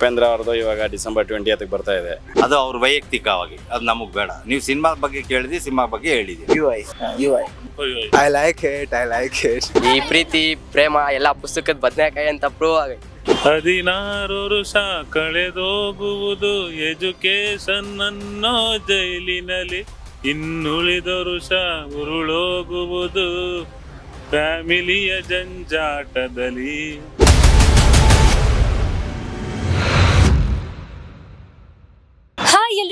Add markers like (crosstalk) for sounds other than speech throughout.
ಉಪೇಂದ್ರ ಅವ್ರದ್ದು ಇವಾಗ December twenty ಬರ್ತಾ ಇದೆ. ಅದು ಅವ್ರ ವೈಯಕ್ತಿಕವಾಗಿ ಅದು ನಮಗೆ ಬೇಡ. ನೀವು ಸಿನಿಮಾ ಬಗ್ಗೆ ಕೇಳಿದ್ರಿ ಸಿನಿಮಾ ಬಗ್ಗೆ ಹೇಳಿದ್ರಿ you I you I I like it I like it ಈ ಪ್ರೀತಿ ಪ್ರೇಮ ಎಲ್ಲ ಪುಸ್ತಕದ ಬದನೆಕಾಯಿ ಅಂತ ಪ್ರೂವ್ ಆಗೈತೆ. ಹದಿನಾರು ವರುಷ ಕಳೆದೋಗುವುದು ಎಜುಕೇಶನ್ ಅನ್ನೋ ಜೈಲಿನಲ್ಲಿ. ಇನ್ನುಳಿದ ವರುಷ ಉರುಳೋಗುವುದು ಫ್ಯಾಮಿಲಿಯ ಜಂಜಾಟದಲ್ಲಿ.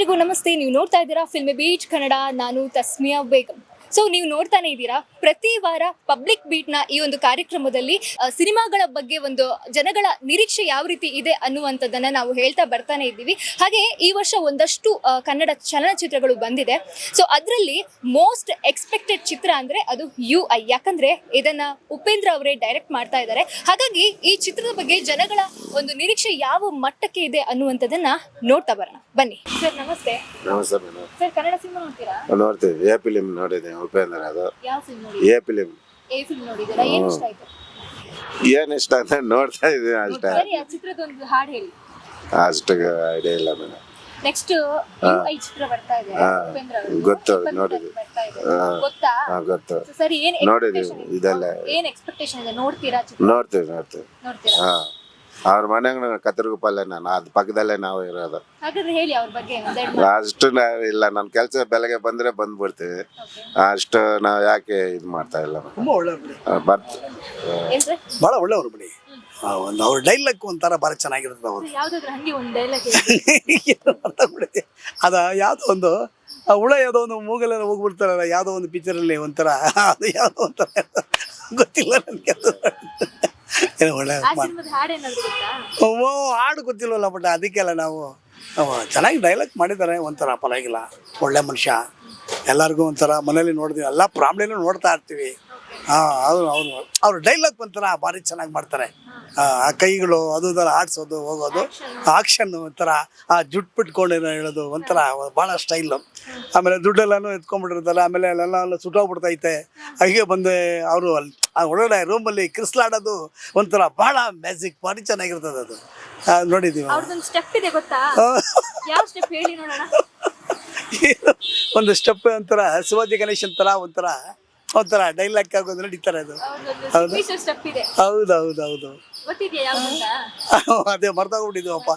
ಎಲ್ರಿಗೂ ನಮಸ್ತೆ. ನೀವು ನೋಡ್ತಾ ಇದ್ದೀರಾ ಫಿಲ್ಮ್ ಬೀಚ್ ಕನ್ನಡ. ನಾನು ತಸ್ಮಿಯಾ ಬೇಗಂ. ಸೊ ನೀವು ನೋಡ್ತಾನೆ ಇದ್ದೀರಾ ಪ್ರತಿ ವಾರ ಪಬ್ಲಿಕ್ನ ಈ ಒಂದು ಕಾರ್ಯಕ್ರಮದಲ್ಲಿ ಆ, ಸಿನಿಮಾಗಳ ಬಗ್ಗೆ ಒಂದು ಜನಗಳ ನಿರೀಕ್ಷೆ ಯಾವ ರೀತಿ ಇದೆ ಅನ್ನುವಂಥದ್ದನ್ನ ನಾವು ಹೇಳ್ತಾ ಬರ್ತಾನೆ ಇದ್ದೀವಿ. ಹಾಗೆ ಈ ವರ್ಷ ಒಂದಷ್ಟು ಕನ್ನಡ ಚಲನಚಿತ್ರಗಳು ಬಂದಿದೆ. ಸೊ ಅದರಲ್ಲಿ ಮೋಸ್ಟ್ ಎಕ್ಸ್ಪೆಕ್ಟೆಡ್ ಚಿತ್ರ ಅಂದ್ರೆ ಅದು ಯು ಐ ಯಾಕಂದ್ರೆ ಇದನ್ನ ಉಪೇಂದ್ರ ಅವರೇ ಡೈರೆಕ್ಟ್ ಮಾಡ್ತಾ ಇದ್ದಾರೆ. ಹಾಗಾಗಿ ಈ ಚಿತ್ರದ ಬಗ್ಗೆ ಜನಗಳ ಒಂದು ನಿರೀಕ್ಷೆ ಯಾವ ಮಟ್ಟಕ್ಕೆ ಇದೆ ಅನ್ನುವಂಥದ್ದನ್ನ ನೋಡ್ತಾ ಬರೋಣ. ಬನ್ನಿ. ಸರ್ ನಮಸ್ತೆ. ನಮಸ್ತೆ ಸರ್ ಕನ್ನಡ ಸಿನಿಮಾ ನೋಡ್ತೀರಾ? ನೋಡ್ತೀವಿ ನೋಡಿದೆ ಉಪೇಂದ್ರ ಅದು. ಯಾವ ಫಿಲ್ಮ್ ನೋಡಿ ಎ ಫಿಲಿಮ್ ಎ ಫಿಲ್ಮ್ ನೋಡಿದ್ದೀರಾ? ಏನ್ ಇಷ್ಟ ಆಯ್ತು? ಏನ್ ಇಷ್ಟ ಅಂತ ನೋಡ್ತಾ ಇದ್ದೀನಿ ಅಷ್ಟೇ. ಸರಿ ಆ ಚಿತ್ರದೊಂದು ಹಾಡು ಹೇಳಿ. ಅಷ್ಟು ಐಡಿಯಾ ಇಲ್ಲ ಮೇಡಮ್. ನೆಕ್ಸ್ಟ್ ಐ ಚಿತ್ರ ಬರ್ತಾ ಇದೆ. ಹಾ. ಉಪೇಂದ್ರ ಅವ್ರದ್ದು. ಗೊತ್ತು, ನೋಡಿದ್ವಿ. ಬರ್ತಾ ಇದೆ. ಹಾ. ಗೊತ್ತಾ? ಹಾ ಗೊತ್ತು. So, ಸರಿ ಏನ್ ನೋಡಿದೀವಿ, ಇದೆಲ್ಲ. ಏನ್ ಎಕ್ಸ್ಪೆಕ್ಟೇಷನ್ ಇದೆ? ನೋಡ್ತೀರಾ ಚಿತ್ರ? ನೋಡ್ತೀವಿ ನೋಡ್ತೀವಿ. ನೋಡ್ತೀರಾ? ಹಾ. ಅವ್ರ ಮನೆಗೆ ಕತ್ತರಿಗುಪ್ಪಲ್ಲೇ ನಾನು ಅದ್ ಪಕ್ಕದಲ್ಲೇ ನಾವು ಇರೋದು. ಹಾಗಾದ್ರೆ ಹೇಳಿ ಅವ್ರ ಬಗ್ಗೆ ಒಂದೆರಡು ಮಾತು. ಅಷ್ಟು ನಾ ಇಲ್ಲ ನನ್ನ ಕೆಲಸ ಬೆಳಗ್ಗೆ ಬಂದ್ರೆ ಬಂದ್ಬಿಡ್ತೀವಿ. ಅಷ್ಟು ನಾವು ಯಾಕೆ ಇದು ಮಾಡ್ತಾ ಇಲ್ಲ ತುಂಬ ಒಳ್ಳೆಯವ್ರು ಬಿಡಿ. ಬರ್ತ ಭಾಳ ಒಳ್ಳೆಯವ್ರು ಬಿಡಿ. ಆ, ಒಂದು ಅವ್ರ ಡೈಲಾಗ್ ಒಂಥರ ಭಾರಿ ಚೆನ್ನಾಗಿರ್ತದೆ ಅವರು ಯಾವ್ದಾದ್ರು ಹಂಗೆ ಒಂದ್ ಡೈಲಾಗ್ ಅರ್ಥ ಬಿಡುತ್ತೆ ಅದ ಯಾವುದೋ ಒಂದು ಆ ಹುಳ ಯಾವುದೋ ಒಂದು ಮೂಗಲೆಲ್ಲ ಹೋಗ್ಬಿಡ್ತಾರಲ್ಲ ಯಾವುದೋ ಒಂದು ಪಿಕ್ಚರಲ್ಲಿ ಒಂಥರ ಅದು ಯಾವುದೋ ಒಂಥರ ಗೊತ್ತಿಲ್ಲ ನನಗೆ. ಅದು ಏನೋ ಒಳ್ಳೆ ಓ ಹಾಡು ಗೊತ್ತಿಲ್ವಲ್ಲ ಬಟ್ ಅದಕ್ಕೆಲ್ಲ ನಾವು ಚೆನ್ನಾಗಿ ಡೈಲಾಗ್ ಮಾಡಿದ್ದಾರೆ ಒಂಥರ ಪರವಾಗಿಲ್ಲ. ಒಳ್ಳೆ ಮನುಷ್ಯ. ಎಲ್ಲರಿಗೂ ಒಂಥರ ಮನೇಲಿ ನೋಡಿದ್ವಿ ಎಲ್ಲ ಪ್ರಾಬ್ಲಮ್ ನೋಡ್ತಾ ಇರ್ತೀವಿ. ಅವ್ರು ಅವರು. ಅವ್ರ ಡೈಲಾಗ್ ಒಂಥರ ಭಾರಿ ಚೆನ್ನಾಗಿ ಮಾಡ್ತಾರೆ. ಆ, ಕೈಗಳು ಅದು ಇದೆಲ್ಲ ಆಡ್ಸೋದು ಹೋಗೋದು. ಆಕ್ಷನ್ ಒಂಥರ ಆ ಜುಟ್ ಬಿಟ್ಕೊಂಡು ಏನೋ ಹೇಳೋದು ಒಂಥರ ಭಾಳ ಸ್ಟೈಲು ಆಮೇಲೆ ದುಡ್ಡೆಲ್ಲನೂ ಎತ್ಕೊಂಡ್ಬಿಟ್ಟಿರ್ತಾರೆ ಆಮೇಲೆ ಅಲ್ಲೆಲ್ಲ ಸುಟ್ಟೋಗ್ಬಿಡ್ತೈತೆ. ಹಾಗೆ ಬಂದು ಅವರು ಅಲ್ಲಿ ಆ ಒಳಗಡೆ ರೂಮಲ್ಲಿ ಕ್ರಿಸ್ಲಾಡೋದು ಒಂಥರ ಭಾಳ ಮ್ಯಾಜಿಕ್ ಭಾರಿ ಚೆನ್ನಾಗಿರ್ತದೆ ಅದು. ನೋಡಿದ್ದೀವಿ (laughs) ಒಂದು ಸ್ಟೆಪ್ ಒಂಥರ ಶಿವಾಜಿ ಗಣೇಶನ್ ಥರ ಒಂಥರ ಒಂಥರ ಡೈಲಾಗ್ ಆಗೋದ್ರೆ ನಡೀತಾರೆ ಅದು. ಇದೆ. ಹೌದು ಹೌದು ಹೌದು ಅಂತ? (laughs) ಅದೇ ಮರ್ತೋಗ್ಬಿಟ್ಟಿದ್ದೀವಪ್ಪ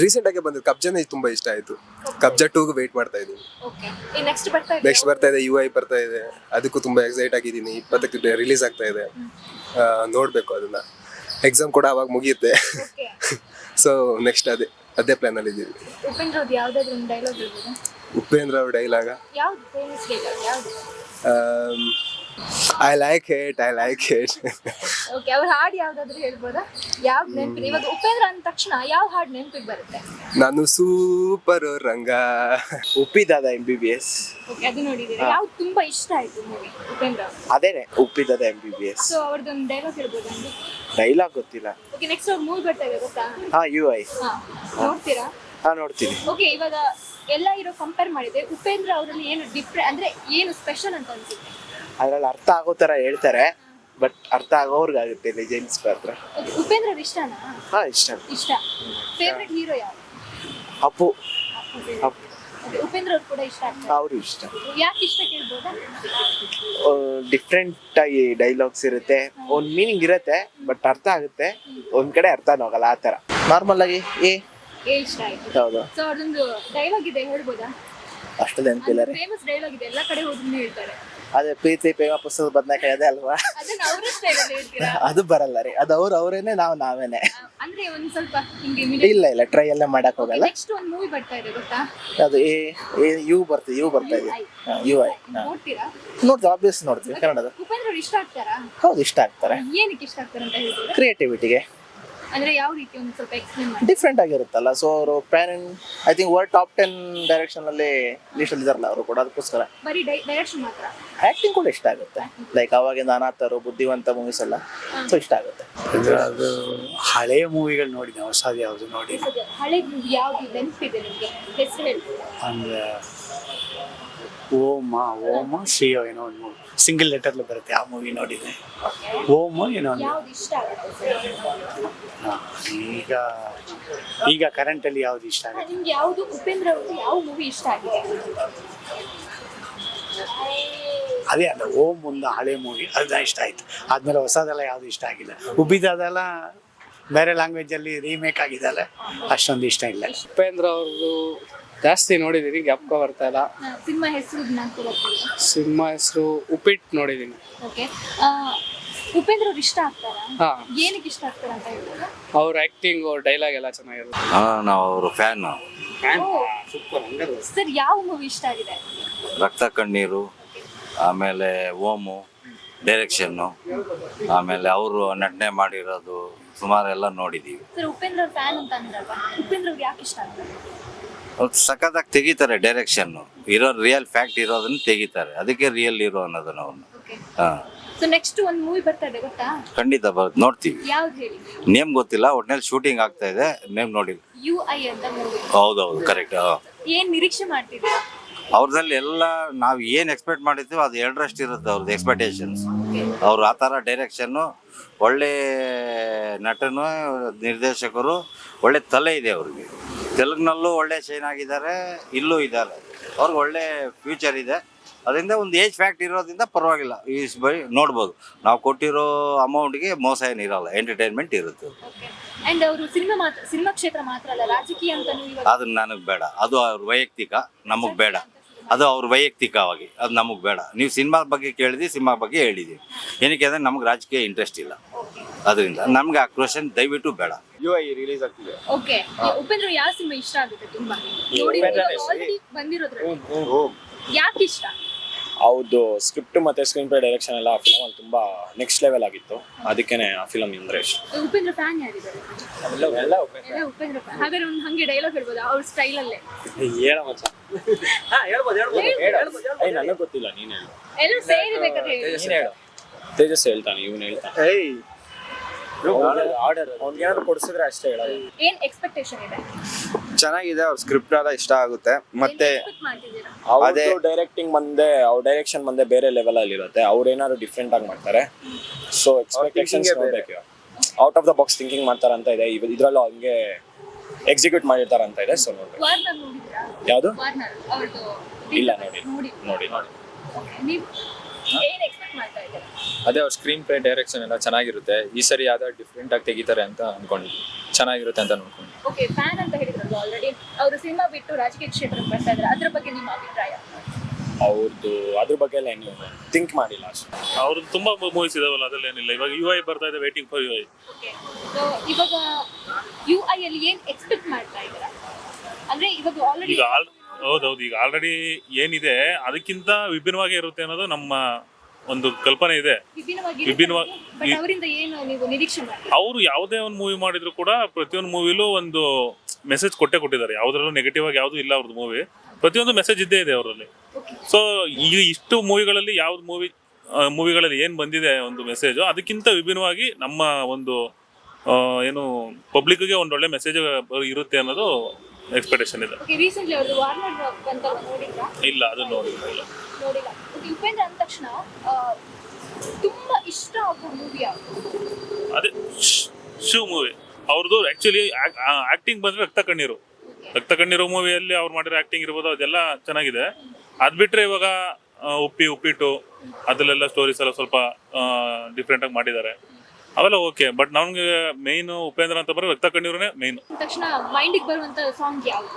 ರೀಸೆಂಟ್ ಆಗಿ ಬಂದಿದ್ದು ಕಬ್ಜಾನೇ ತುಂಬಾ ಇಷ್ಟ ಆಯ್ತು. ಕಬ್ಜಾ ಟೂಗ್ ವೇಟ್ ಮಾಡ್ತಾ ಇದ್ದೀನಿ. ಓಕೆ ನೆಕ್ಸ್ಟ್ ಬರ್ತಾ ಇದೆ? ನೆಕ್ಸ್ಟ್ ಬರ್ತಾ ಇದೆ ಯು ಐ ಬರ್ತಾ ಇದೆ. ಅದಕ್ಕೂ ತುಂಬಾ ಎಕ್ಸೈಟ್ ಆಗಿದ್ದೀನಿ. ಇಪ್ಪತ್ತಕ್ಕೆ ರಿಲೀಸ್ ಆಗ್ತಾ ಇದೆ. ನೋಡ್ಬೇಕು ಅದನ್ನ. ಎಕ್ಸಾಮ್ ಕೂಡ ಅವಾಗ ಮುಗಿಯುತ್ತೆ. ಸೊ ನೆಕ್ಸ್ಟ್ (laughs) ಅದೇ ಅದೇ ಪ್ಲಾನ್ ಅಲ್ಲಿ ಇದ್ದೀವಿ. ಅವ್ರ ಡೈಲಾಗ್ ಉಪೇಂದ್ರ ಅವ್ರ ಡೈಲಾಗ ಯಾವ್ದು I like it I like it okay ಅವ್ರ ಹಾಡು ಯಾವ್ದಾದ್ರು ಹೇಳ್ಬೋದಾ? ಯಾವ ನೆನಪಿದೆ ಇವಾಗ ಉಪೇಂದ್ರ ಅಂದ ತಕ್ಷಣ ಯಾವ ಹಾಡು ನೆನಪಿಗೆ ಬರುತ್ತೆ? ನಾನು super Ranga. Uppidada M B B S okay ಅದು ನೋಡಿದ್ದೀರಾ ಯಾವ್ದು ತುಂಬಾ ಇಷ್ಟ ಆಯ್ತು ಮೂವಿ ಉಪೇಂದ್ರ ಅದೇನೆ Uppidada M B B S so ಅವ್ರದ್ದೊಂದು ಡೈಲಾಗ್ ಹೇಳ್ಬೋದಾ ಡೈಲಾಗ್ ಗೊತ್ತಿಲ್ಲ. ಓಕೆ ನೆಕ್ಸ್ಟ್ ಅವ್ರ ಮೂವಿ ಬರ್ತಾ ಇದೆ ಗೊತ್ತಾ? ಹಾ ಯು ಐ ನೋಡ್ತೀರಾ? ಹಾ ನೋಡ್ತೀನಿ. ಓಕೆ ಇವಾಗ ಎಲ್ಲ ಇರೋ ಕಂಪೇರ್ ಮಾಡಿದ್ರೆ ಉಪೇಂದ್ರ ಅವರಲ್ಲಿ ಏನು ಡಿಫ್ರೆ ಅಂದ್ರೆ ಏನು ಸ್ಪೆಷಲ್ ಅಂತ ಅನ್ಸುತ್ತೆ? ಅದ್ರಲ್ಲಿ ಅರ್ಥ ಆಗೋ ತರ ಹೇಳ್ತಾರೆ ಬಟ್ ಅರ್ಥ ಆಗೋರ್ಗಾಗುತ್ತೆ ಲೆಜೆಂಡ್ಸ್ ಪಾತ್ರ Okay, ಉಪೇಂದ್ರ ಅವ್ರು ಇಷ್ಟನಾ? ಹಾ ಇಷ್ಟ. ಇಷ್ಟ. ಫೇವ್ರೆಟ್ ಹೀರೋ ಯಾರು? ಅಪ್ಪು. ಅಪ್ಪು. Okay, ಉಪೇಂದ್ರ ಅವ್ರು ಕೂಡ ಇಷ್ಟ ಆಗ್ತಾರೆ ಅವರು ಇಷ್ಟ. ಯಾಕೆ ಇಷ್ಟ ಕೇಳ್ಬೋದಾ? ಡಿಫ್ರೆಂಟ್ ಆಗಿ ಡೈಲಾಗ್ಸ್ ಇರುತ್ತೆ. ಒಂದ್ ಮೀನಿಂಗ್ ಇರುತ್ತೆ ಬಟ್ ಅರ್ಥ ಆಗುತ್ತೆ. ಒಂದ್ ಕಡೆ ಅರ್ಥನೂ ಆಗಲ್ಲ ಆ ತರ ನಾರ್ಮಲ್ ಆಗಿ ಏ ಏ ಇಷ್ಟ ಆಯ್ತು. ಹೌದು. ಸೊ ಅವ್ರದೊಂದು ಡೈಲಾಗ್ ಇದೆ ಹೇಳ್ಬೋದಾ? ಅಷ್ಟು ನೆನಪಿಲ್ಲ ರೀ. ಫೇಮಸ್ ಡೈಲಾಗ್ ಇದೆ ಎಲ್ಲ ಕಡೆ ಹೋದ್ರು ಹೇಳ್ತಾರೆ. ಅದೇ ಪ್ರೀತಿ ಪ್ರೇಮ ಪುಸ್ತಕದ ಬದನೆಕಾಯಿ ಅದೇ ಅಲ್ವಾ? ಅದನ್ನ ಅವರ ಸ್ಟೈಲಲ್ಲಿ ಹೇಳ್ತೀರಾ? (laughs) ಅದು ಬರಲ್ಲ ರೀ. ಅದು ಅವ್ರು ಅವರೇನೆ ನಾವು ನಾವೇನೆ. ಅಂದ್ರೆ ಒಂದ್ ಸ್ವಲ್ಪ ಹಿಂಗೆ ಇಲ್ಲ ಇಲ್ಲ ಟ್ರೈ ಎಲ್ಲ ಮಾಡಕ್ ಹೋಗಲ್ಲ. ನೆಕ್ಸ್ಟ್ ಒಂದು ಮೂವಿ ಬರ್ತಾ ಇದೆ ಗೊತ್ತಾ? ಅದು ಏ ಏ ಯು ಬರ್ತದೆ ಯು ಬರ್ತಾ ಇದೆ. U I. ನೋಡ್ತೀರಾ? ನೋಡ್ತೀವಿ ಆಬ್ವಿಯಸ್ ನೋಡ್ತೀವಿ ಕನ್ನಡದ. ಉಪೇಂದ್ರ ಅವ್ರು ಇಷ್ಟ ಆಗ್ತಾರಾ? ಹೌದು ಇಷ್ಟ ಆಗ್ತಾರೆ. ಏನಕ್ಕೆ ಇಷ್ಟ ಆಗ್ತಾರೆ ಅಂತ ಹೇಳ್ಬೋದಾ ಕ್ರಿಯೇಟಿವಿಟಿಗೆ ಅಂದ್ರೆ ಯಾವ ರೀತಿ ಒಂದು ಸ್ವಲ್ಪ ಎಕ್ಸ್ಪ್ಲೇನ್ ಮಾಡಿ. ಡಿಫ್ರೆಂಟ್ ಆಗಿರುತ್ತಲ್ಲ ಸೊ ಅವರು pan I think world top ten direction ಅಲ್ಲಿ ಲಿಸ್ಟ್ ಅಲ್ಲಿ ಇದಾರಲ್ಲ ಅವರು ಕೂಡ ಅದಕ್ಕೋಸ್ಕರ. ಬರೀ ಡೈರೆಕ್ಷನ್ ಮಾತ್ರ? ಆಕ್ಟಿಂಗ್ ಕೂಡ ಇಷ್ಟ ಆಗುತ್ತೆ. ಲೈಕ್ ಅವಾಗಿಂದ ಅನಾಥರು ಬುದ್ಧಿವಂತ ಮೂವೀಸ್ ಎಲ್ಲ ಸೊ ಇಷ್ಟ ಆಗುತ್ತೆ. ಅದು ಹಳೆಯ ಮೂವಿಗಳು ನೋಡಿದ್ದೆ ಹೊಸದು ಯಾವುದು ನೋಡಿ ಸದ್ಯ ಹಳೆ ಯಾವ್ದು? ನೆನಪಿದೆ ನಿಮಗೆ? ಹೆಸರು ಹೇಳ್ಬೋದಾ ಓಮ ಓಮ ಶ್ರೀಯೋ ಏನೋ ಒಂದು ಮೂವಿ. ಸಿಂಗಲ್ ಲೆಟರ್ಲು ಬರುತ್ತೆ ಆ ಮೂವಿ ನೋಡಿದೆ ಓಮ ಏನೋ ಒಂದು ಯಾವ್ದು ಇಷ್ಟ ಆಗುತ್ತೆ ಹಾ, ಈಗ ಈಗ ಕರೆಂಟಲ್ಲಿ ಯಾವ್ದು ಇಷ್ಟ ಆಗುತ್ತೆ? ನಿಮ್ಗೆ ಯಾವ್ದು ಉಪೇಂದ್ರ ಅವ್ರದ್ದು ಯಾವ ಮೂವಿ ಇಷ್ಟ ಆಗಿದೆ? ಅದೇ ಅಲ್ಲ ಓಮ್ ಒಂದು ಹಳೆ ಮೂವಿ ಅದನ್ನ ಇಷ್ಟ ಆಯ್ತು. ಆದ್ಮೇಲೆ ಹೊಸದೆಲ್ಲ ಯಾವ್ದು ಇಷ್ಟ ಆಗಿಲ್ಲ. ಉಬ್ಬಿದೆಲ್ಲ ಬೇರೆ ಲ್ಯಾಂಗ್ವೇಜಲ್ಲಿ ರೀಮೇಕ್ ಆಗಿದೆಲ್ಲ ಅಷ್ಟೊಂದು ಇಷ್ಟ ಇಲ್ಲ. ಉಪೇಂದ್ರ ಅವ್ರದ್ದು ಜಾಸ್ತಿ ನೋಡಿದೀನಿ ಜ್ಞಾಪಕ ಬರ್ತಾ ಇಲ್ಲ. ಸಿನಿಮಾ ಹೆಸರು ಸಿನಿಮಾ ಹೆಸರು ಉಪ್ಪಿಟ್ಟು ನೋಡಿದೀನಿ. ಓಕೆ. ಉಪೇಂದ್ರ ಅವ್ರು ಇಷ್ಟ ಆಗ್ತಾರ? ಹಾ. ಏನಕ್ಕೆ ಇಷ್ಟ ಆಗ್ತಾರ ಅಂತ ಹೇಳ್ಬೋದಾ ಅವ್ರ ಆಕ್ಟಿಂಗ್ ಅವ್ರ ಡೈಲಾಗ್ ಎಲ್ಲ ಚೆನ್ನಾಗಿರುತ್ತೆ. ಹಾ ನಾವು ಅವರು ಫ್ಯಾನ್ ಸರ್ ಯಾವ ಮೂವಿ ಇಷ್ಟ ಆಗಿದೆ? ರಕ್ತ ಕಣ್ಣೀರು ಆಮೇಲೆ ಓಮು ಡೈರೆಕ್ಷನ್ನು ಆಮೇಲೆ ಅವರು ನಟನೆ ಮಾಡಿರೋದು ಸುಮಾರು ಎಲ್ಲ ನೋಡಿದ್ದೀವಿ ಸರ್ ಉಪೇಂದ್ರ ಅವ್ರ ಫ್ಯಾನ್ ಅಂತ ಅಂದ್ರಲ್ವಾ? ಉಪೇಂದ್ರ ಅವ್ರಿಗೆ ಯಾಕೆ ಇಷ್ಟ ಆಗ್ತಾರೆ ಅವ್ರು ಸಖತ್ತಾಗಿ ತೆಗಿತಾರೆ ಡೈರೆಕ್ಷನ್ನು ಇರೋ ರಿಯಲ್ ಫ್ಯಾಕ್ಟ್ ಇರೋದನ್ನ ತೆಗಿತಾರೆ. ಅದಕ್ಕೆ ರಿಯಲ್ ಇರೋ ಅನ್ನೋದನ್ನ ಅವನು ಹಾಂ. ಸೊ ನೆಕ್ಸ್ಟ್ ಒಂದು ಮೂವಿ ಬರ್ತಾ ಇದೆ ಗೊತ್ತಾ? ಖಂಡಿತ ಬರ್ ನೋಡ್ತೀವಿ. ಯಾವ್ದು ಹೇಳಿ? ನೇಮ್ ಗೊತ್ತಿಲ್ಲ ಒಟ್ನಲ್ಲಿ ಶೂಟಿಂಗ್ ಆಗ್ತಾ ಇದೆ. ನೇಮ್ ನೋಡಿಲ್ಲ. ಯು ಐ ಅಂತ ಮೂವಿ ಹೌದೌದು ಕರೆಕ್ಟ್ ಏನ್ ನಿರೀಕ್ಷೆ ಮಾಡ್ತಿದ್ದೀರಾ ಅವ್ರದಲ್ಲಿ ಎಲ್ಲ ನಾವು ಏನು ಎಕ್ಸ್ಪೆಕ್ಟ್ ಮಾಡಿರ್ತೀವಿ ಅದು ಎರಡರಷ್ಟು ಇರುತ್ತೆ ಅವ್ರದ್ದು ಎಕ್ಸ್ಪೆಕ್ಟೇಷನ್ಸ್ ಅವ್ರು ಆ ಥರ ಡೈರೆಕ್ಷನ್ನು ಒಳ್ಳೆ ನಟನು ನಿರ್ದೇಶಕರು ಒಳ್ಳೆ ತಲೆ ಇದೆ ಅವ್ರಿಗೆ. ತೆಲುಗಿನಲ್ಲೂ ಒಳ್ಳೆ ಶೈನ್ ಆಗಿದ್ದಾರೆ ಇಲ್ಲೂ ಇದ್ದಾರೆ ಅವ್ರಿಗೆ ಒಳ್ಳೆ ಫ್ಯೂಚರ್ ಇದೆ. ಅದರಿಂದ ಒಂದು ಏಜ್ ಫ್ಯಾಕ್ಟ್ ಇರೋದ್ರಿಂದ ಪರವಾಗಿಲ್ಲ. ಈ ಬೈ ನೋಡ್ಬೋದು. ನಾವು ಕೊಟ್ಟಿರೋ ಅಮೌಂಟ್ಗೆ ಮೋಸ ಏನಿರಲ್ಲ ಎಂಟರ್ಟೈನ್ಮೆಂಟ್ ಇರುತ್ತೆ. ಅಂಡ್ ಅವರು ಸಿನಿಮಾ ಮಾತ್ರ ಸಿನಿಮಾ ಕ್ಷೇತ್ರ ಮಾತ್ರ ಅಲ್ಲ ರಾಜಕೀಯ ಅಂತಾನೂ ಇವಾಗ ಅದು ನನಗೆ ಬೇಡ. ಅದು ಅವ್ರ ವೈಯಕ್ತಿಕ ನಮಗೆ ಬೇಡ. ಅದು ಅವ್ರ ವೈಯಕ್ತಿಕವಾಗಿ ಅದು ನಮಗೆ ಬೇಡ. ನೀವು ಸಿನಿಮಾ ಬಗ್ಗೆ ಕೇಳಿದ್ವಿ ಸಿನಿಮಾ ಬಗ್ಗೆ ಹೇಳಿದ್ದೀವಿ ಏನಕ್ಕೆ ಅಂದರೆ ನಮ್ಗೆ ರಾಜಕೀಯ ಇಂಟ್ರೆಸ್ಟ್ ಇಲ್ಲ. ಅದರಿಂದ ನಮ್ಗೆ ಆ ಕ್ವಶನ್ ದಯವಿಟ್ಟು ಬೇಡ. ಯು ಐ ರಿಲೀಸ್ ಆಗ್ತಿದೆ. ಓಕೆ ಉಪೇಂದ್ರ ಯಾವ ಸಿನಿಮಾ ಇಷ್ಟ ಆಗುತ್ತೆ ತುಂಬಾ? ನೋಡಿ ಆಲ್ರೆಡಿ ಬಂದಿರೋದ್ರಲ್ಲಿ. ಯಾಕೆ ಇಷ್ಟ? ಹೌದು ಸ್ಕ್ರಿಪ್ಟ್ ಮತ್ತೆ ಸ್ಕ್ರೀನ್ ಪ್ಲೇ ಡೈರೆಕ್ಷನ್ ಎಲ್ಲ ಫಿಲಮ್ ಅಲ್ಲಿ ತುಂಬಾ ನೆಕ್ಸ್ಟ್ ಲೆವೆಲ್ ಆಗಿತ್ತು. ಅದಕ್ಕೇನೆ ಆ ಫಿಲಮ್ ಅಂದ್ರೆ ಇಷ್ಟ. ಉಪೇಂದ್ರ ಫ್ಯಾನ್ ಯಾರಿದ್ದಾರೆ? ಎಲ್ಲ ಉಪೇಂದ್ರ. fan. ಹಾಗಾದ್ರೆ ಒಂದು ಹಂಗೆ ಡೈಲಾಗ್ ಹೇಳ್ಬೋದು? ಅವ್ರ ಸ್ಟೈಲ್ ಅಲ್ಲೇ. ಹೇಳ ಮಚ್ಚ. ಏ ನನಗೆ ಗೊತ್ತಿಲ್ಲ ನೀನು ಹೇಳು. ಎಲ್ಲರೂ ಸೇರಿ ಬೇಕಾದ್ರೆ ಹೇಳು. ತೇಜಸ್ ಹೇಳ್ತಾನೆ ಇವನು ಹೇಳ್ತಾನೆ. ಅವ್ನಿಗೇನಾದ್ರು ಕೊಡ್ಸಿದ್ರೆ ಅಷ್ಟೇ ಹೇಳೋದು. ಏನ್ ಎಕ್ಸ್ಪೆಕ್ಟೇಷನ್ ಇದೆ? ಚೆನ್ನಾಗಿದೆ ಅವ್ರ ಸ್ಕ್ರಿಪ್ಟ್ ಎಲ್ಲ ಇಷ್ಟ ಆಗುತ್ತೆ. ಮತ್ತೆ ಮಾಡ್ತಿದ್ದೀರಾ? ಅದೇ- ಅವ್ರದ್ದು ಡೈರೆಕ್ಟಿಂಗ್ ಬಂದೆ ಅವ್ರ ಡೈರೆಕ್ಷನ್ ಬಂದೆ ಬೇರೆ ಲೆವೆಲ್ ಅಲ್ಲಿ ಇರುತ್ತೆ. ಅವ್ರು ಏನಾದ್ರು ಡಿಫ್ರೆಂಟ್ ಆಗಿ ಮಾಡ್ತಾರೆ. ಸೊ ಎಕ್ಸ್ಪೆಕ್ಟೇಷನ್ಸ್ ನೋಡ್ಬೇಕು out of the box thinking ಮಾಡ್ತಾರೆ ಅಂತ ಇದೆ. ಇವ್- ಇದ್ರಲ್ಲೂ ಹಂಗೆ ಎಕ್ಸಿಕ್ಯೂಟ್ ಮಾಡಿರ್ತಾರೆ ಅಂತ ಇದೆ. ಸೊ ನೋಡ್ಬೇಕು. ವಾರ್ನರ್ ನೋಡಿದ್ರಾ ಯಾವುದು? ವಾರ್ನರ್ ಅವ್ರದ್ದು ಇಲ್ಲ ನೋಡಿ. ನೋಡಿ. ನೋಡಿ ನೋಡಿ. ನೀವು ಏನ್ ಎಕ್ಸ್ಪೆಕ್ಟ್ ಮಾಡ್ತಾ ಇದ್ದೀರಾ? ಅದೇ ಅವ್ರ ಸ್ಕ್ರೀನ್ ಪ್ಲೇ ಡೈರೆಕ್ಷನ್ ಎಲ್ಲ ಚೆನ್ನಾಗಿರುತ್ತೆ. ಈ ಸರಿ ಯಾವ್ದಾದ್ರು ಡಿಫ್ರೆಂಟ್ ಆಗಿ ತೆಗಿತಾರೆ ಅಂತ ಅನ್ಕೊಂಡಿದ್ವಿ. ಚೆನ್ನಾಗಿರುತ್ತೆ ಅಂತ ನೋಡ್ಕೊಂಡು ಓಕೆ ಫ್ಯಾನ್ ಅಂತ ಹೇಳಿದ್ರಲ್ಲ ಆಲ್ರೆಡಿ ಅವರು ಸಿನಿಮಾ ಬಿಟ್ಟು ರಾಜಕೀಯ ಕ್ಷೇತ್ರಕ್ಕೆ ಬರ್ತಾ ಇದ್ದಾರೆ ಅದ್ರ ಬಗ್ಗೆ ನಿಮ್ಮ ಅಭಿಪ್ರಾಯ? ಅವ್ರದ್ದು ಅದ್ರ ಬಗ್ಗೆ ಎಲ್ಲ ಏನು ಥಿಂಕ್ ಮಾಡಿಲ್ಲ ಅಷ್ಟು. ಅವ್ರದ್ದು ತುಂಬಾ ಮೂವೀಸ್ ಇದಾವಲ್ಲ ಅದಲ್ಲೇನಿಲ್ಲ ಇವಾಗ ಯು ಐ ಬರ್ತಾ ಇದೆ waiting for U I okay so ಇವಾಗ ಯು ಐ ಅಲ್ಲಿ ಏನ್ ಎಕ್ಸ್ಪೆಕ್ಟ್ ಮಾಡ್ತಾ ಇದ್ದೀರಾ? ಅಂದ್ರೆ ಇವಾಗ ಆಲ್ರೆಡಿ ಈಗ ಆಲ್ ಹೌದೌದು ಈಗ ಆಲ್ರೆಡಿ ಏನಿದೆ ಅದಕ್ಕಿಂತ ವಿಭಿನ್ನವಾಗಿ ಇರುತ್ತೆ ಅನ್ನೋದು ನಮ್ಮ ಒಂದು ಕಲ್ಪನೆ ಇದೆ. ವಿಭಿನ್ನವಾಗಿ ವಿಭಿನ್ನವಾಗಿ- ಬಟ್ ಅವರಿಂದ ಏನು ನೀವು ನಿರೀಕ್ಷೆ ಮಾಡಿ ಅವರು ಯಾವುದೇ ಒಂದು ಮೂವಿ ಮಾಡಿದ್ರು ಕೂಡ ಪ್ರತಿಯೊಂದು ಮೂವಿಲೂ ಒಂದು ಮೆಸೇಜ್ ಕೊಟ್ಟೆ ಕೊಟ್ಟಿದ್ದಾರೆ. ಯಾವುದ್ರಲ್ಲೂ ನೆಗೆಟಿವ್ ಆಗಿ ಯಾವುದು ಇಲ್ಲ ಅವ್ರದ್ದು ಮೂವಿ ಪ್ರತಿಯೊಂದು ಮೆಸೇಜ್ ಇದ್ದೇ ಇದೆ ಅವರಲ್ಲಿ. ಸೊ ಈ ಇಷ್ಟು ಮೂವಿಗಳಲ್ಲಿ ಯಾವ್ದು ಮೂವಿ ಮೂವಿಗಳಲ್ಲಿ ಏನು ಬಂದಿದೆ ಒಂದು ಮೆಸೇಜು ಅದಕ್ಕಿಂತ ವಿಭಿನ್ನವಾಗಿ ನಮ್ಮ ಒಂದು ಆ, ಏನು ಪಬ್ಲಿಕ್ಗೆ ಒಂದು ಒಳ್ಳೆ ಮೆಸೇಜ್ ಇರುತ್ತೆ ಅನ್ನೋದು ಎಕ್ಸ್ಪೆಕ್ಟೇಷನ್ ಇದೆ. ಓಕೆ ರೀಸೆಂಟ್ಲಿ ಅವ್ರದ್ದು ವಾರ್ನರ್ ಬಂತಲ್ಲ ನೋಡಿದ್ರಾ? ಇಲ್ಲ ಅದು ನೋಡಿಲ್ಲ. ಇಲ್ಲ. ನೋಡಿಲ್ಲ. ಓಕೆ ಉಪೇಂದ್ರ ಅಂದ ತಕ್ಷಣ ಆ, ತುಂಬಾ ಇಷ್ಟ ಆಗೋ ಮೂವಿ ಯಾವುದು? ಅದೇ ಶ್- ಶಿವ್ ಮೂವಿ ಅವ್ರದ್ದು ಆಕ್ಚುಲಿ ಆಕ್ಟಿಂಗ್ ಬಂದ್ರೆ ರಕ್ತ ಕಣ್ಣೀರು. ರಕ್ತ ಕಣ್ಣೀರು ಮೂವಿಯಲ್ಲಿ ಅವ್ರು ಮಾಡಿರೋ ಆಕ್ಟಿಂಗ್ ಇರ್ಬೋದು ಅದೆಲ್ಲ ಚೆನ್ನಾಗಿದೆ. ಅದ್ ಬಿಟ್ರೆ ಇವಾಗ ಆ, ಉಪ್ಪಿ ಉಪ್ಪಿಟ್ಟು ಅದರಲ್ಲೆಲ್ಲ ಸ್ಟೋರೀಸ್ ಎಲ್ಲ ಸ್ವಲ್ಪ ಡಿಫ್ರೆಂಟ್ ಆಗಿ ಮಾಡಿದ್ದಾರೆ. ಅವೆಲ್ಲ ಓಕೆ ಬಟ್ ನಮ್ಗೆ ಮೈನ್ ಉಪೇಂದ್ರ ಅಂತ ಬರೋ ರಕ್ತ ಕಣ್ಣೀರನೇ ಮೇನ್ ತಕ್ಷಣ ಮೈಂಡಿಗೆ ಬರುವಂತ ಸಾಂಗ್ ಯಾವುದು?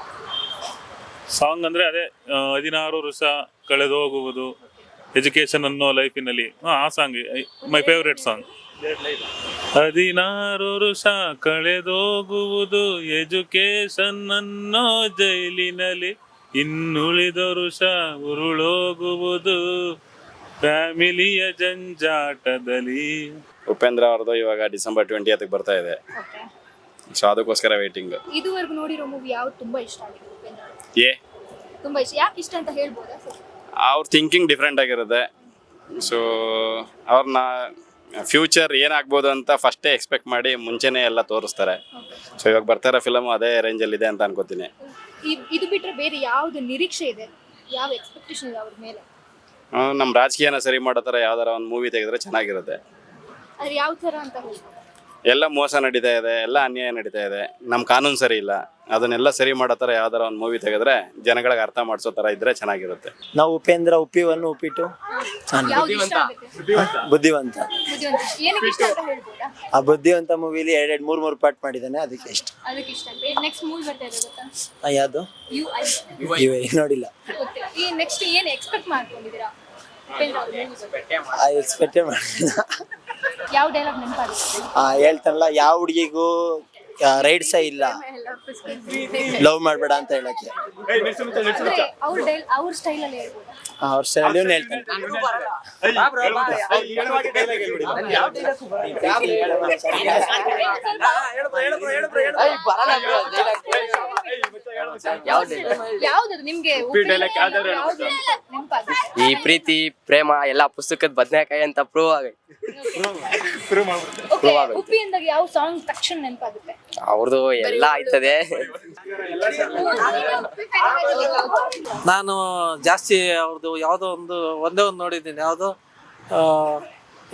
ಸಾಂಗ್ ಅಂದ್ರೆ ಅದೇ ಆ, ಹದಿನಾರು ವರ್ಷ ಕಳೆದು ಹೋಗುವುದು ಎಜುಕೇಶನ್ ಅನ್ನೋ ಲೈಫಿನಲ್ಲಿ ಆ ಸಾಂಗ್ ಮೈ ಫೇವ್ರೆಟ್ ಸಾಂಗ್ ಹದಿನಾರು ವರ್ಷ ಕಳೆದೋಗುವುದು ಎಜುಕೇಶನ್ ಅನ್ನೋ ಜೈಲಿನಲ್ಲಿ. ಇನ್ನುಳಿದ ವರ್ಷ ಉರುಳೋಗುವುದು ಫ್ಯಾಮಿಲಿಯ ಜಂಜಾಟದಲ್ಲಿ. ಉಪೇಂದ್ರ ಅವ್ರದ್ದು ಇವಾಗ ಡಿಸೆಂಬರ್ ಟ್ವೆಂಟಿ ಅದಕ್ಕೆ ಬರ್ತಾ ಇದೆ. ಓಕೆ ಸೊ ಅದಕ್ಕೋಸ್ಕರ ವೇಟಿಂಗ್ ಇದುವರೆಗೂ ನೋಡಿರೋ ಮೂವಿ ಯಾವ್ದು ತುಂಬಾ ಇಷ್ಟ ಆಗಿದೆ ಉಪೇಂದ್ರ? ಏ? ತುಂಬಾ ಇಷ್ಟ. ಯಾಕೆ ಇಷ್ಟ ಅಂತ ಹೇಳ್ಬೋದಾ ಸರ್? ಅವ್ರ ಥಿಂಕಿಂಗ್ ಡಿಫ್ರೆಂಟ್ ಆಗಿರುತ್ತೆ. ಸೊ ಅವ್ರನ್ನ ಫ್ಯೂಚರ್ ಏನಾಗ್ಬೋದು ಅಂತ ಫಸ್ಟೇ ಎಕ್ಸ್ಪೆಕ್ಟ್ ಮಾಡಿ ಮುಂಚೆನೇ ಎಲ್ಲ ತೋರಿಸ್ತಾರೆ. ಸೊ ಇವಾಗ ಬರ್ತಾ ಇರೋ ಫಿಲಮ್ ಅದೇ ರೇಂಜಲ್ಲಿದೆ ಅಂತ ಅನ್ಕೋತೀನಿ. ಇದ್- ಇದು ಬಿಟ್ರೆ ಬೇರೆ ಯಾವ್ದು ನಿರೀಕ್ಷೆ ಇದೆ? ಯಾವ ಎಕ್ಸ್ಪೆಕ್ಟೇಷನ್ ಇದೆ ಅವ್ರ ಮೇಲೆ? ನಮ್ಮ ರಾಜಕೀಯನ ಸರಿ ಮಾಡೋ ಥರ ಯಾವ್ದಾರ ಒಂದು ಮೂವಿ ತೆಗೆದ್ರೆ ಚೆನ್ನಾಗಿರುತ್ತೆ. ಯಾವ ತರ ಅಂತ ಹೇಳ್ಬೋದು ಎಲ್ಲ ಮೋಸ ನಡೀತಾ ಇದೆ ಎಲ್ಲ ಅನ್ಯಾಯ ನಡೀತಾ ಇದೆ. ನಮ್ಮ ಕಾನೂನು ಸರಿ ಇಲ್ಲ. ಅದನ್ನೆಲ್ಲ ಸರಿ ಮಾಡೋ ಥರ ಯಾವ್ದಾರ ಒಂದು ಮೂವಿ ತೆಗೆದ್ರೆ ಜನಗಳಿಗೆ ಅರ್ಥ ಮಾಡಿಸೋ ಥರ ಇದ್ರೆ ಚೆನ್ನಾಗಿರುತ್ತೆ. ನಾವು ಉಪೇಂದ್ರ ಉಪ್ಪಿವನ್ನು ಉಪ್ಪಿಟ್ಟು. ಯಾವ್ದು ಇಷ್ಟ ಆಗುತ್ತೆ? ಬುದ್ಧಿವಂತ. ಬುದ್ಧಿವಂತ. ಏನಕ್ಕೆ ಇಷ್ಟ ಅಂತ ಹೇಳ್ಬೋದಾ ಆ ಬುದ್ಧಿವಂತ ಮೂವಿಲಿ ಎರಡೆರಡು ಮೂರ್ ಮೂರು ಪಾರ್ಟ್ ಮಾಡಿದ್ದಾನೆ ಅದಕ್ಕೆ ಇಷ್ಟ. ಅದಕ್ಕೆ ಇಷ್ಟ ಆಗುತ್ತೆ ನೆಕ್ಸ್ಟ್ ಮೂವಿ ಬರ್ತಾ ಇದೆ ಗೊತ್ತಾ? ಆ, ಯಾವ್ದು? ಯು ಐ ಇವೆ ನೋಡಿಲ್ಲ. ಗೊತ್ತಿಲ್ಲ. ಈ ನೆಕ್ಸ್ಟ್ ಏನು ಎಕ್ಸ್ಪೆಕ್ಟ್ ಮಾಡ್ಕೊಂಡಿದ್ದೀರಾ? ಉಪೇಂದ್ರ ಅವ್ರ movies ಅಲ್ಲಿ? ಆ ಎಕ್ಸ್ಪೆಕ್ಟೇ ಮಾಡಿಲ್ಲ ಯಾವ ಡೈಲಾಗ್ ನೆನಪಾಗುತ್ತೆ ಆ ಹೇಳ್ತಾನಲ್ಲ ಯಾವ ಹುಡುಗಿಗೂ ರೈಡ್ಸ ಇಲ್ಲ. ಲವ್ ಮಾಡಬೇಡ ಅಂತ ಹೇಳಕ್ಕೆ. ಅಂದ್ರೆ ಅವ್ರ ಡೈಲ್ ಅವ್ರ ಸ್ಟೈಲ್ ಅಲ್ಲಿ ಹೇಳ್ಬೋದಾ? ಅವ್ರ ಸ್ಟೈಲ್ ಹೇಳ್ತಾನೆ. ಯಾವ್ದು? ನಿಮ್ಗೆ ಈ ಪ್ರೀತಿ ಪ್ರೇಮ ಎಲ್ಲ ಪುಸ್ತಕದ ಬದನೆಕಾಯಿ ಅಂತ ಪ್ರೂವ್ ಆಗೈತೆ. ಓಕೆ ಉಪ್ಪಿ ಅಂದಾಗ ಯಾವ ಸಾಂಗ್ ತಕ್ಷಣ ನೆನಪಾಗುತ್ತೆ? ಅವ್ರದ್ದು ಎಲ್ಲ ಆಯ್ತದೆ. ನಾನು ಜಾಸ್ತಿ ಅವ್ರದ್ದು ಯಾವುದೋ ಒಂದು ಒಂದೇ ಒಂದು ನೋಡಿದ್ದೀನಿ. ಯಾವುದೋ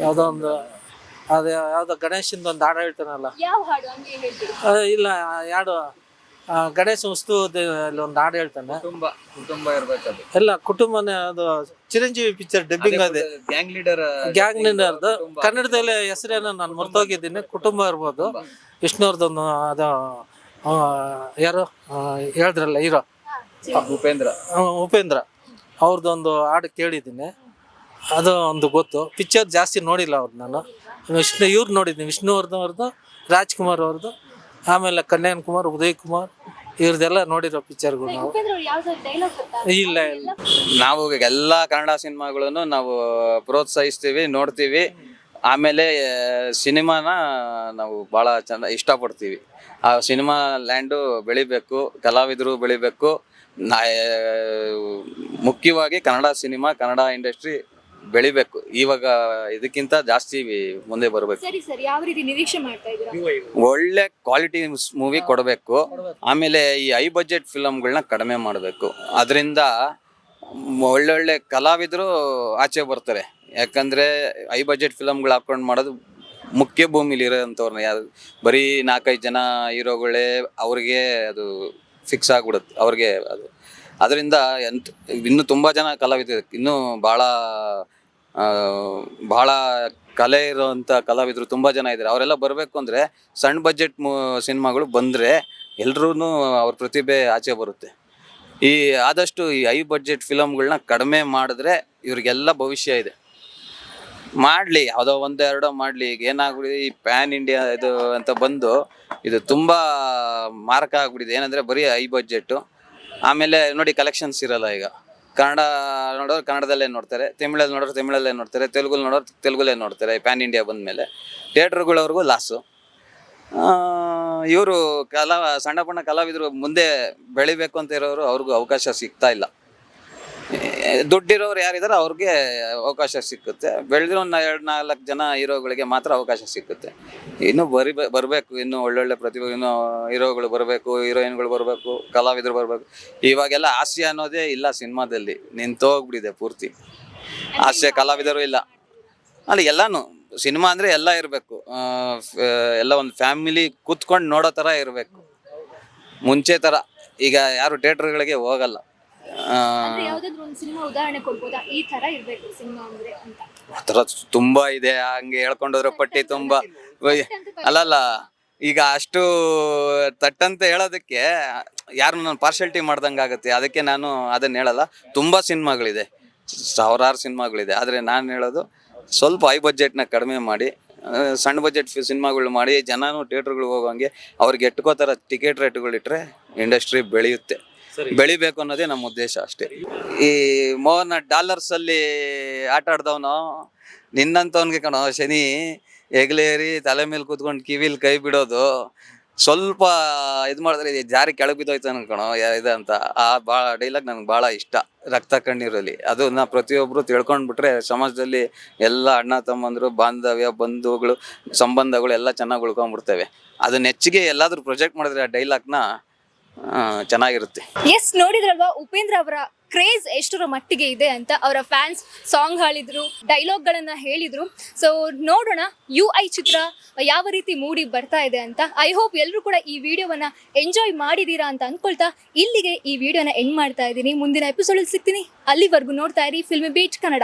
ಯಾವುದೋ ಒಂದು ಅದು ಯಾವುದೋ ಗಣೇಶಿಂದ ಒಂದು ಹಾಡು ಹೇಳ್ತಾನಲ್ಲ. ಯಾವ ಹಾಡು ಹಂಗೆ ಇಲ್ಲ ಯಾಡು ಆ, ಗಣೇಶ ಉತ್ಸವದಲ್ಲಿ ಒಂದು ಹಾಡು ಹೇಳ್ತಾನೆ. ಕುಟುಂಬ ಕುಟುಂಬ ಇರ್ಬೇಕದು ಎಲ್ಲ ಕುಟುಂಬನೇ ಅದು ಚಿರಂಜೀವಿ ಪಿಕ್ಚರ್ ಡಬ್ಬಿಂಗ್ ಅದೇ ಗ್ಯಾಂಗ್ ಲೀಡರ್ ಗ್ಯಾಂಗ್ ಲೀಡರ್ ಕನ್ನಡದಲ್ಲಿ ಹೆಸರೇನ ನಾನು ಮರ್ತೋಗಿದ್ದೀನಿ. ಕುಟುಂಬ ಇರ್ಬೋದು. ವಿಷ್ಣುವರ್ಧನ್ ಅದು ಆ, ಯಾರು? ಆ, ಹೇಳಿದ್ರಲ್ಲ ಹೀರೋ. ಉಪೇಂದ್ರ. ಉಪೇಂದ್ರ. ಅವ್ರದ್ದೊಂದು ಹಾಡು ಕೇಳಿದ್ದೀನಿ. ಅದು ಒಂದು ಗೊತ್ತು. ಪಿಕ್ಚರ್ ಜಾಸ್ತಿ ನೋಡಿಲ್ಲ ಅವ್ರು ನಾನು. ವಿಷ್ಣು ಇವ್ರು ನೋಡಿದ್ದೀನಿ. ವಿಷ್ಣುವರ್ಧನ್ ಅವ್ರದ್ದು ರಾಜ್ಕುಮಾರ್ ಅವ್ರದ್ದು ಆಮೇಲೆ ಕನ್ಯಾನ್ ಕುಮಾರ್ ಉದಯ್ ಕುಮಾರ್ ಇವ್ರದೆಲ್ಲ ನೋಡಿರೋ ಪಿಕ್ಚರ್ಗಳು ನಾವು. ಇಲ್ಲ ಇಲ್ಲ. ನಾವು ಎಲ್ಲ ಕನ್ನಡ ಸಿನಿಮಾಗಳನ್ನು ನಾವು ಪ್ರೋತ್ಸಾಹಿಸ್ತೀವಿ ನೋಡ್ತೀವಿ. ಆಮೇಲೆ ಸಿನಿಮಾನ ನಾವು ಭಾಳ ಚೆಂದ ಇಷ್ಟಪಡ್ತೀವಿ. ಆ ಸಿನಿಮಾ ಲ್ಯಾಂಡು ಬೆಳಿಬೇಕು ಕಲಾವಿದರು ಬೆಳಿಬೇಕು. ನಾ ಮುಖ್ಯವಾಗಿ ಕನ್ನಡ ಸಿನಿಮಾ ಕನ್ನಡ ಇಂಡಸ್ಟ್ರಿ ಬೆಳಿಬೇಕು. ಇವಾಗ ಇದಕ್ಕಿಂತ ಜಾಸ್ತಿ ಮುಂದೆ ಬರಬೇಕು. ಸರಿ ಸರಿ. ಯಾವ ರೀತಿ ನಿರೀಕ್ಷೆ ಮಾಡ್ತಾ ಇದ್ದೀರಾ? ಒಳ್ಳೆ ಕ್ವಾಲಿಟಿ ಮೂವಿ ಕೊಡಬೇಕು. ಆಮೇಲೆ ಈ ಐ ಬಜೆಟ್ ಫಿಲಮ್ಗಳನ್ನ ಕಡಿಮೆ ಮಾಡಬೇಕು. ಅದರಿಂದ ಒಳ್ಳೊಳ್ಳೆ ಕಲಾವಿದರು ಆಚೆ ಬರ್ತಾರೆ. ಯಾಕಂದ್ರೆ ಐ ಬಜೆಟ್ ಫಿಲಮ್ಗಳು ಹಾಕೊಂಡು ಮಾಡೋದು ಮುಖ್ಯ ಭೂಮಿಲಿ ಇರೋಂಥವ್ರನ್ನ ಯಾರು ಬರೀ ನಾಲ್ಕೈದು ಜನ ಹೀರೋಗಳೇ ಅವ್ರಿಗೆ ಅದು ಫಿಕ್ಸ್ ಆಗ್ಬಿಡುತ್ತೆ. ಅವ್ರಿಗೆ ಅದು ಅದರಿಂದ ಎಂತ, ಇನ್ನೂ ತುಂಬ ಜನ ಕಲಾವಿದರು, ಇನ್ನೂ ಭಾಳ ಭಾಳ ಕಲೆ ಇರುವಂಥ ಕಲಾವಿದರು ತುಂಬ ಜನ ಇದ್ದಾರೆ. ಅವರೆಲ್ಲ ಬರಬೇಕು ಅಂದರೆ ಸಣ್ಣ ಬಜೆಟ್ ಸಿನಿಮಾಗಳು ಬಂದರೆ ಎಲ್ರೂ ಅವ್ರ ಪ್ರತಿಭೆ ಆಚೆ ಬರುತ್ತೆ. ಈ, ಆದಷ್ಟು ಈ ಐ ಬಜೆಟ್ ಫಿಲಮ್ಗಳನ್ನ ಕಡಿಮೆ ಮಾಡಿದ್ರೆ ಇವರಿಗೆಲ್ಲ ಭವಿಷ್ಯ ಇದೆ. ಮಾಡಲಿ, ಯಾವುದೋ ಒಂದೆರಡೋ ಮಾಡಲಿ, ಈಗ ಏನಾಗ್ಬಿಡಿದೆ ಈ ಪ್ಯಾನ್ ಇಂಡಿಯಾ ಇದು ಅಂತ ಬಂದು, ಇದು ತುಂಬ ಮಾರಕ ಆಗ್ಬಿಟ್ಟಿದೆ. ಏನಂದರೆ ಬರೀ ಐ ಬಡ್ಜೆಟ್ಟು ಆಮೇಲೆ ನೋಡಿ ಕಲೆಕ್ಷನ್ಸ್ ಇರಲ್ಲ ಈಗ. ಕನ್ನಡ ನೋಡೋರು ಕನ್ನಡದಲ್ಲೇ ನೋಡ್ತಾರೆ, ತಮಿಳಲ್ಲಿ ನೋಡೋರು ತಮಿಳಲ್ಲೇ ನೋಡ್ತಾರೆ ತೆಲುಗಲ್ಲಿ ನೋಡೋರು ತೆಲುಗಲ್ಲೇ ನೋಡ್ತಾರೆ ಪ್ಯಾನ್ ಇಂಡಿಯಾ ಬಂದ ಮೇಲೆ ಥಿಯೇಟ್ರ್ಗಳವ್ರಿಗೂ ಲಾಸು ಇವರು ಕಲಾ ಸಣ್ಣ ಪಣ್ಣ ಕಲಾವಿದರು ಮುಂದೆ ಬೆಳಿಬೇಕು ಅಂತ ಇರೋರು ಅವ್ರಿಗೂ ಅವಕಾಶ ಸಿಗ್ತಾ ಇಲ್ಲ. ದುಡ್ಡಿರೋರು ಯಾರಿದಾರೋ ಅವ್ರಿಗೆ ಅವಕಾಶ ಸಿಕ್ಕುತ್ತೆ. ಬೆಳೆದಿರೋ ಒಂದು ಎರಡು ನಾಲ್ಕು ಜನ ಹೀರೋಗಳಿಗೆ ಮಾತ್ರ ಅವಕಾಶ ಸಿಕ್ಕುತ್ತೆ. ಇನ್ನೂ ಬರಿ ಬರಬೇಕು. ಇನ್ನೂ ಒಳ್ಳೊಳ್ಳೆ ಪ್ರತಿಭೆ, ಇನ್ನೂ ಹೀರೋಗಳು ಬರಬೇಕು, ಹೀರೋಯಿನ್ಗಳು ಬರಬೇಕು, ಕಲಾವಿದರು ಬರಬೇಕು. ಇವಾಗೆಲ್ಲ ಹಾಸ್ಯ ಅನ್ನೋದೇ ಇಲ್ಲ ಸಿನಿಮಾದಲ್ಲಿ. ನಿಂತೋಗ್ಬಿಟ್ಟಿದೆ ಪೂರ್ತಿ. ಹಾಸ್ಯ ಕಲಾವಿದರು ಇಲ್ಲ. ಅಲ್ಲಿ, ಎಲ್ಲಾನು. ಸಿನಿಮಾ ಅಂದರೆ ಎಲ್ಲ ಇರಬೇಕು. ಎಲ್ಲ ಒಂದು ಫ್ಯಾಮಿಲಿ ಕೂತ್ಕೊಂಡು ನೋಡೋ ಥರ ಇರಬೇಕು. ಮುಂಚೆ ಥರ ಈಗ ಯಾರು ಥಿಯೇಟ್ರ್ಗಳಿಗೆ ಹೋಗಲ್ಲ. ಅಂದ್ರೆ ಯಾವ್ದಾದ್ರು ಒಂದು ಸಿನಿಮಾ ಉದಾಹರಣೆ ಕೊಡ್ಬೋದಾ? ಈ ತರ ಇರ್ಬೇಕು ಸಿನಿಮಾ ಅಂದ್ರೆ ಅಂತ. ಆ ಥರ ತುಂಬಾ ಇದೆ ಹಂಗೆ ಹೇಳ್ಕೊಂಡ್ರೆ ಪಟ್ಟಿ ತುಂಬಾ ಅಲ್ಲಲ್ಲ ಈಗ ಅಷ್ಟು ತಟ್ಟಂತ ಹೇಳೋದಕ್ಕೆ ಯಾರು ನಾನು ಪಾರ್ಶಾಲಿಟಿ ಮಾಡ್ದಂಗೆ ಆಗುತ್ತೆ ಅದಕ್ಕೆ ನಾನು ಅದನ್ನ ಹೇಳಲ್ಲ. ತುಂಬಾ ಸಿನಿಮಾಗಳಿದೆ ಸಾವಿರಾರು ಸಿನಿಮಾಗಳಿದೆ. ಆದರೆ ನಾನು ಹೇಳೋದು ಸ್ವಲ್ಪ ಹೈ ಬಜೆಟ್ನ ಕಡಿಮೆ ಮಾಡಿ ಆ, ಸಣ್ಣ ಬಜೆಟ್ ಸಿನಿಮಾಗಳು ಮಾಡಿ ಜನನು ಥಿಯೇಟ್ರ್ಗಳಿಗೆ ಹೋಗೋಂಗೆ ಅವ್ರಿಗೆ ಎಟ್ಕೋ ಥರ ಟಿಕೆಟ್ ರೇಟ್ಗಳಿಟ್ರೆ ಇಂಡಸ್ಟ್ರಿ ಬೆಳೆಯುತ್ತೆ. ಬೆಳಿಬೇಕು ಅನ್ನೋದೇ ನಮ್ಮ ಉದ್ದೇಶ ಅಷ್ಟೇ. ಈ ಮೋಹನ್ ಡಾಲರ್ಸ್ ಅಲ್ಲಿ ಆಟ ಆಡ್ದವನು, ನಿನ್ನಂತವನ್ಗೆ ಕಣೋ ಶನಿ ಹೆಗ್ಲೇರಿ ತಲೆ ಮೇಲೆ ಕೂತ್ಕೊಂಡು ಕಿವಿಲಿ ಕೈ ಬಿಡೋದು, ಸ್ವಲ್ಪ ಇದು ಮಾಡಿದ್ರೆ ಜಾರಿ ಕೆಳಗೆ ಬಿದ್ದೋಯ್ತು ಅನ್ಕೋಣ ಇದಂತ ಆ ಭಾಳ ಡೈಲಾಗ್ ನನಗೆ ಭಾಳ ಇಷ್ಟ. ರಕ್ತ ಕಣ್ಣೀರಲ್ಲಿ. ಅದನ್ನ ಪ್ರತಿಯೊಬ್ಬರು ತಿಳ್ಕೊಂಡ್ಬಿಟ್ರೆ ಸಮಾಜದಲ್ಲಿ ಎಲ್ಲ ಅಣ್ಣ ತಮ್ಮಂದ್ರು, ಬಾಂಧವ್ಯ, ಬಂಧುಗಳು, ಸಂಬಂಧಗಳು ಎಲ್ಲ ಚೆನ್ನಾಗಿ ಉಳ್ಕೊಂಡ್ಬಿಡ್ತೇವೆ. ಅದನ್ನ ಹೆಚ್ಚಿಗೆ ಎಲ್ಲಾದ್ರೂ ಪ್ರೊಜೆಕ್ಟ್ ಮಾಡಿದ್ರೆ ಆ ಡೈಲಾಗ್ನ ಚೆನ್ನಾಗಿರುತ್ತೆ. ಎಸ್ ನೋಡಿದ್ರಲ್ವಾ, ಉಪೇಂದ್ರ ಅವರ ಕ್ರೇಜ್ ಎಷ್ಟರ ಮಟ್ಟಿಗೆ ಇದೆ ಅಂತ ಅವರ ಫ್ಯಾನ್ಸ್ ಸಾಂಗ್ ಹಾಡಿದ್ರು ಡೈಲಾಗ್ಗಳನ್ನು ಹೇಳಿದ್ರು. ಸೊ ನೋಡೋಣ ಯು ಐ ಚಿತ್ರ ಯಾವ ರೀತಿ ಮೂಡಿ ಬರ್ತಾ ಇದೆ ಅಂತ. ಐ ಹೋಪ್ ಎಲ್ಲರೂ ಕೂಡ ಈ ವಿಡಿಯೋವನ್ನ ಎಂಜಾಯ್ ಮಾಡಿದೀರಾ ಅಂತ ಅನ್ಕೊಳ್ತಾ ಇಲ್ಲಿಗೆ ಈ ವಿಡಿಯೋನ ಎಂಡ್ ಮಾಡ್ತಾ ಇದ್ದೀನಿ. ಮುಂದಿನ ಎಪಿಸೋಡ್ ಸಿಗ್ತೀನಿ. ಅಲ್ಲಿವರೆಗೂ ನೋಡ್ತಾ ಇರಿ ಫಿಲ್ಮ್ ಬೀಚ್ ಕನ್ನಡ